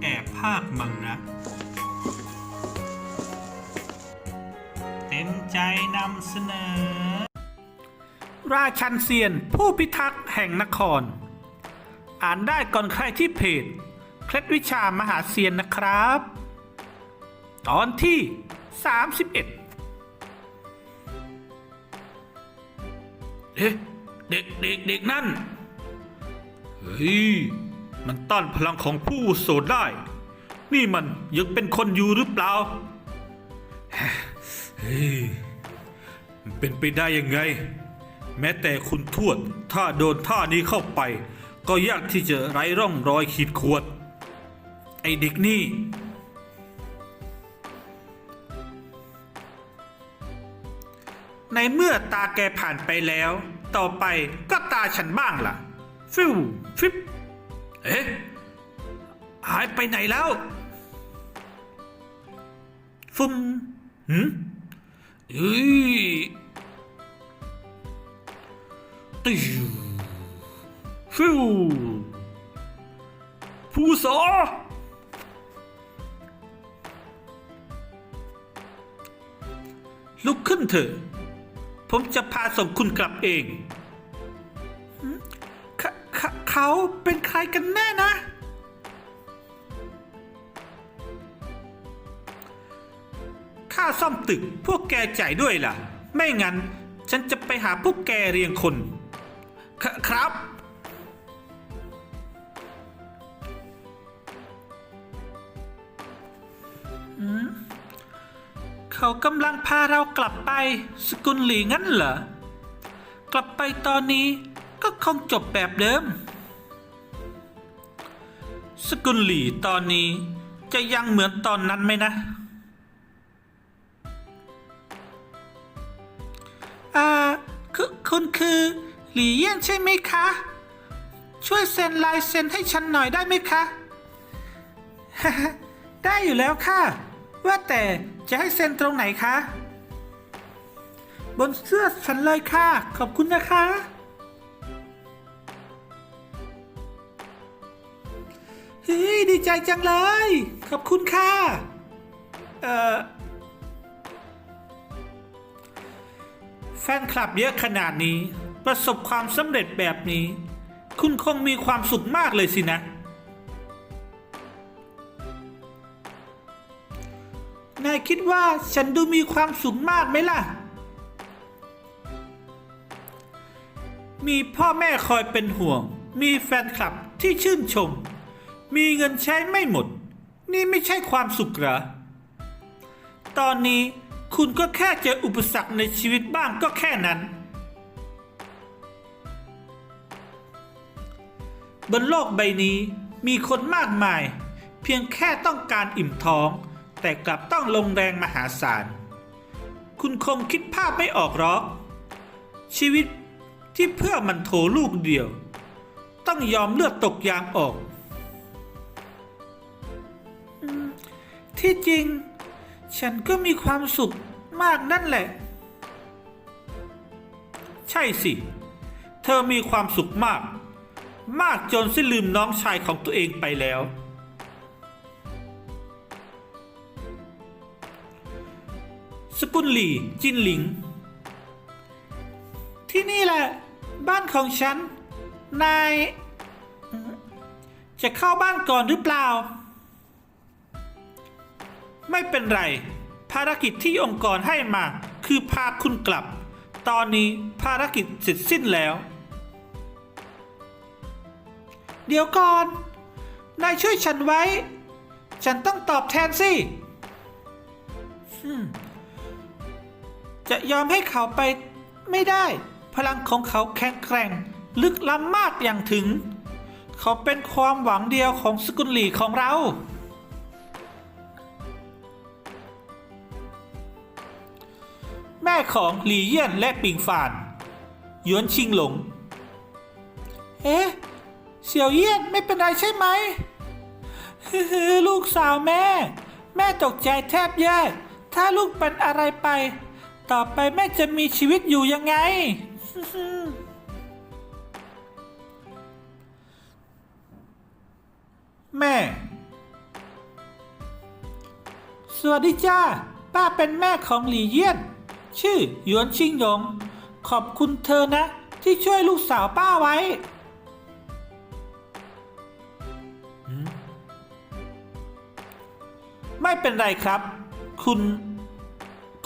แอบภาคมังนะเต็มใจนำเสนอ ราชันเซียนผู้พิทักษ์แห่งนคร อ่านได้ก่อนใครที่เพจ เคล็ดวิชามหาเซียนนะครับ ตอนที่ 31เอ๊ะเด็กเด็กเด็กนั่น เฮ้ย มันต้านพลังของผู้โสดได้ นี่มันยังเป็นคนอยู่หรือเปล่าเฮ้ยมันเป็นไปได้ยังไง แม้แต่คุณทวด ถ้าโดนท่านี้เข้าไป ก็ยากที่จะไร้ร่องรอยขีดข่วนไอเด็กนี่ ในเมื่อตาแกผ่านไปแล้ว ต่อไปก็ตาฉันบ้างล่ะ ฟิวฟิป เอ๊ะ หายไปไหนแล้ว ฟุมหืมเอ้ยติวฟิวผู้สอลุกขึ้นเถอะ ผมจะพาส่งคุณกลับเองเข เขาเป็นใครกันแน่นะ ค่าซ่อมตึกพวกแกจ่ายด้วยล่ะ ไม่งั้น ฉันจะไปหาพวกแกเรียงคนคครับ เขากำลังพาเรากลับไปสกุลหลีงั้นเหรอ กลับไปตอนนี้ก็คงจบแบบเดิม สกุลหลีตอนนี้จะยังเหมือนตอนนั้นไหมนะ อ่าคือคุณคือหลีเยี่ยนใช่ไหมคะ ช่วยเซ็นลายเซ็นให้ฉันหน่อยได้ไหมคะ ได้อยู่แล้วค่ะ ว่าแต่จะให้เซ็นตรงไหนคะ บนเสื้อฉันเลยค่ะ ขอบคุณนะคะ เฮ้ยดีใจจังเลย ขอบคุณค่ะ เอ่อ แฟนคลับเยอะขนาดนี้ ประสบความสำเร็จแบบนี้ คุณคงมีความสุขมากเลยสินะ นายคิดว่าฉันดูมีความสุขมากไหมล่ะ มีพ่อแม่คอยเป็นห่วง มีแฟนคลับที่ชื่นชม มีเงินใช้ไม่หมด นี่ไม่ใช่ความสุขหรอ ตอนนี้คุณก็แค่เจออุปสรรคในชีวิตบ้างก็แค่นั้น บนโลกใบนี้มีคนมากมาย เพียงแค่ต้องการอิ่มท้อง แต่กลับต้องลงแรงมหาศาล คุณคงคิดภาพไม่ออกหรอก ชีวิตที่เพื่อมันโถลูกเดียว ต้องยอมเลือดตกยางออก ที่จริง ฉันก็มีความสุขมากนั่นแหละ ใช่สิ เธอมีความสุขมาก มากจนสิ้นลืมน้องชายของตัวเองไปแล้ว สกุลหลี่จินหลิง ที่นี่แหละ บ้านของฉัน นาย จะเข้าบ้านก่อนหรือเปล่า ไม่เป็นไร ภารกิจที่องค์กรให้มาคือพาคุณกลับ ตอนนี้ภารกิจเสร็จสิ้นแล้ว เดี๋ยวก่อน นายช่วยฉันไว้ ฉันต้องตอบแทนสิจะยอมให้เขาไปไม่ได้ พลังของเขาแข็งแกร่ง ลึกล้ำมากอย่างถึง เขาเป็นความหวังเดียวของสกุลหลีของเรา แม่ของหลี่เยี่ยนและปิงฟานยวนชิงหลง เอ๊ะเสี่ยวเยี่ยนไม่เป็นไรใช่ไหมฮือลูกสาวแม่ แม่ตกใจแทบแย่ถ้าลูกเป็นอะไรไป ต่อไปแม่จะมีชีวิตอยู่ยังไง แม่ สวัสดีจ้า ป้าเป็นแม่ของหลี่เยี่ยน ชื่อหยวนชิงหยง ขอบคุณเธอนะ ที่ช่วยลูกสาวป้าไว้ไม่เป็นไรครับ คุณ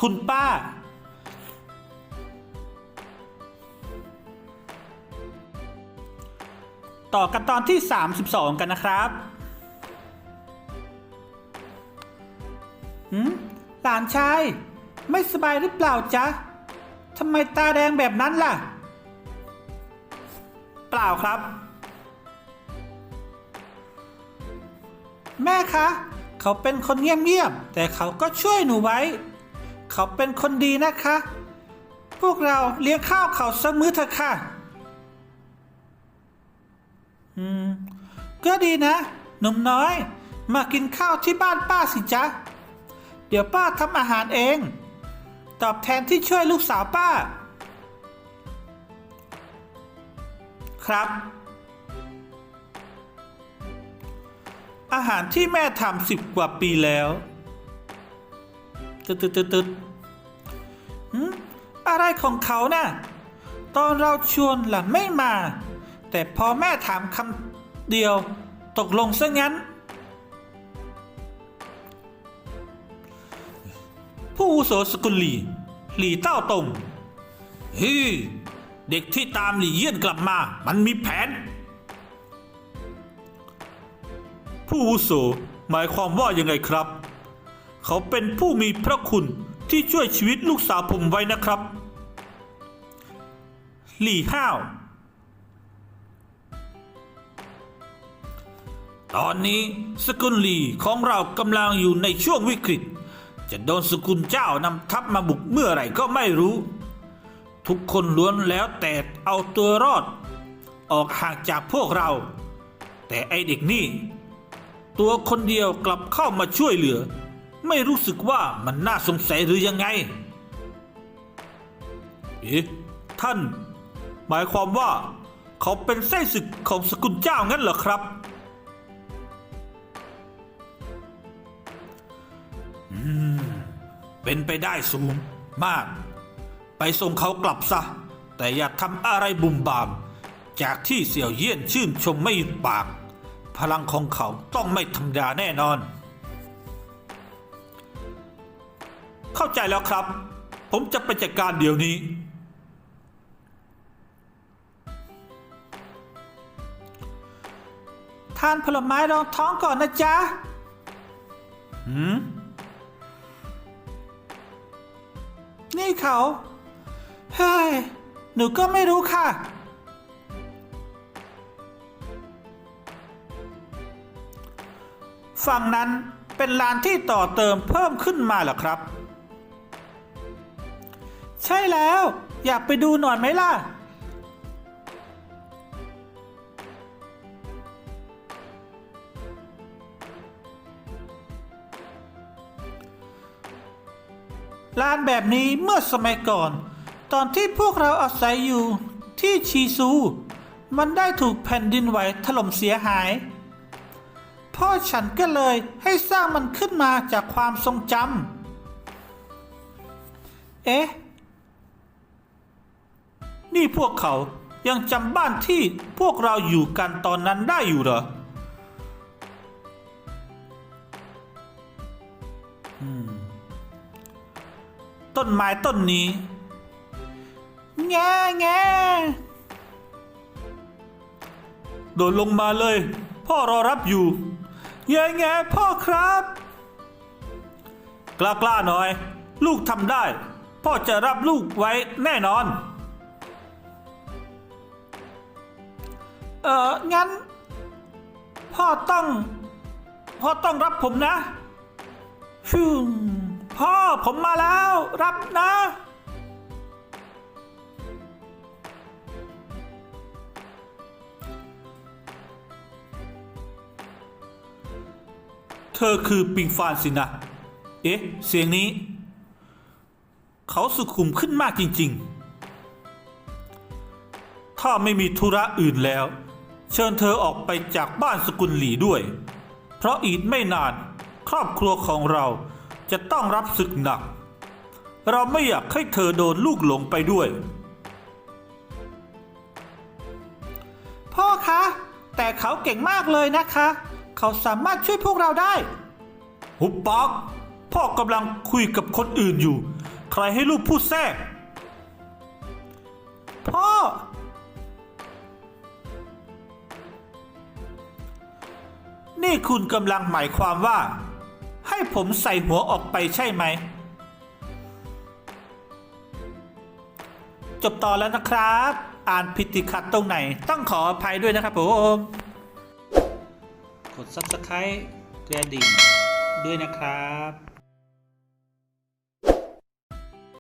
คุณป้า ต่อกันตอนที่ 32 กันนะครับหืมหลานชาย ไม่สบายหรือเปล่าจ๊ะทำไมตาแดงแบบนั้นล่ะ เปล่าครับ แม่คะ เขาเป็นคนเงียบๆแต่เขาก็ช่วยหนูไว้ เขาเป็นคนดีนะคะ พวกเราเลี้ยงข้าวเขาสักมื้อเถอะค่ะ อืม ก็ดีนะ หนุ่มน้อย มากินข้าวที่บ้านป้าสิจ๊ะ เดี๋ยวป้าทำอาหารเอง ตอบแทนที่ช่วยลูกสาวป้า ครับ อาหารที่แม่ทำสิบกว่าปีแล้วตึ๊ดตึ๊ดตึ๊ดตึ๊ดอะไรของเขาน่ะ ตอนเราชวนล่ะไม่มา แต่พอแม่ถามคำเดียว ตกลงซะงั้น ผู้อาวุโสสกุลหลี หลีเต้าตงเฮ้ยเด็กที่ตามหลีเยี่ยนกลับมา มันมีแผน ผู้อาวุโสหมายความว่ายังไงครับ เขาเป็นผู้มีพระคุณที่ช่วยชีวิตลูกสาวผมไว้นะครับ หลี่ห้าว ตอนนี้สกุลหลีของเรากำลังอยู่ในช่วงวิกฤต จะโดนสกุลเจ้านำทัพมาบุกเมื่อไหร่ก็ไม่รู้ ทุกคนล้วนแล้วแต่เอาตัวรอด ออกห่างจากพวกเรา แต่ไอเด็กนี่ ตัวคนเดียวกลับเข้ามาช่วยเหลือ ไม่รู้สึกว่ามันน่าสงสัยหรือยังไง เอ๊ะท่าน หมายความว่า เขาเป็นไส้ศึกของสกุลเจ้างั้นเหรอครับอืม เป็นไปได้สูงมาก ไปส่งเขากลับซะ แต่อย่าทำอะไรบุ่มบาม จากที่เสี่ยวเยี่ยนชื่นชมไม่หยุดปาก พลังของเขาต้องไม่ธรรมดาแน่นอน เข้าใจแล้วครับ ผมจะไปจัดการเดี๋ยวนี้ ทานผลไม้รองท้องก่อนนะจ๊ะหืม นี่เขา เฮ้ย หนูก็ไม่รู้ค่ะ ฝั่งนั้นเป็นลานที่ต่อเติมเพิ่มขึ้นมาเหรอครับ ใช่แล้ว อยากไปดูหน่อยไหมล่ะ ลานแบบนี้เมื่อสมัยก่อน ตอนที่พวกเราอาศัยอยู่ที่ชีซู มันได้ถูกแผ่นดินไหวถล่มเสียหาย พ่อฉันก็เลยให้สร้างมันขึ้นมาจากความทรงจำเอ๊ะ นี่พวกเขายังจำบ้านที่พวกเราอยู่กันตอนนั้นได้อยู่เหรอ ต้นไม้ต้นนี้แง่แง่โดดลงมาเลย พ่อรอรับอยู่แง่แง่พ่อครับ กล้ากล้าหน่อย ลูกทำได้ พ่อจะรับลูกไว้แน่นอน เอองั้น พ่อต้อง พ่อต้องรับผมนะฮึม พ่อผมมาแล้ว รับนะ เธอคือปิงฟานสินะ เอ๊ะ เสียงนี้ เขาสุขุมขึ้นมากจริง ๆ ถ้าไม่มีธุระอื่นแล้ว เชิญเธอออกไปจากบ้านสกุลหลีด้วย เพราะอีกไม่นานครอบครัวของเรา จะต้องรับศึกหนัก เราไม่อยากให้เธอโดนลูกหลงไปด้วย พ่อคะ แต่เขาเก่งมากเลยนะคะ เขาสามารถช่วยพวกเราได้ หุบปากพ่อกำลังคุยกับคนอื่นอยู่ ใครให้ลูกพูดแทรก พ่อ นี่คุณกำลังหมายความว่า ให้ผมใส่หัวออกไปใช่ไหม จบตอนแล้วนะครับ อ่านผิดติขัดตรงไหน ต้องขออภัยด้วยนะครับผม กด subscribe กระดิ่งด้วยนะครับ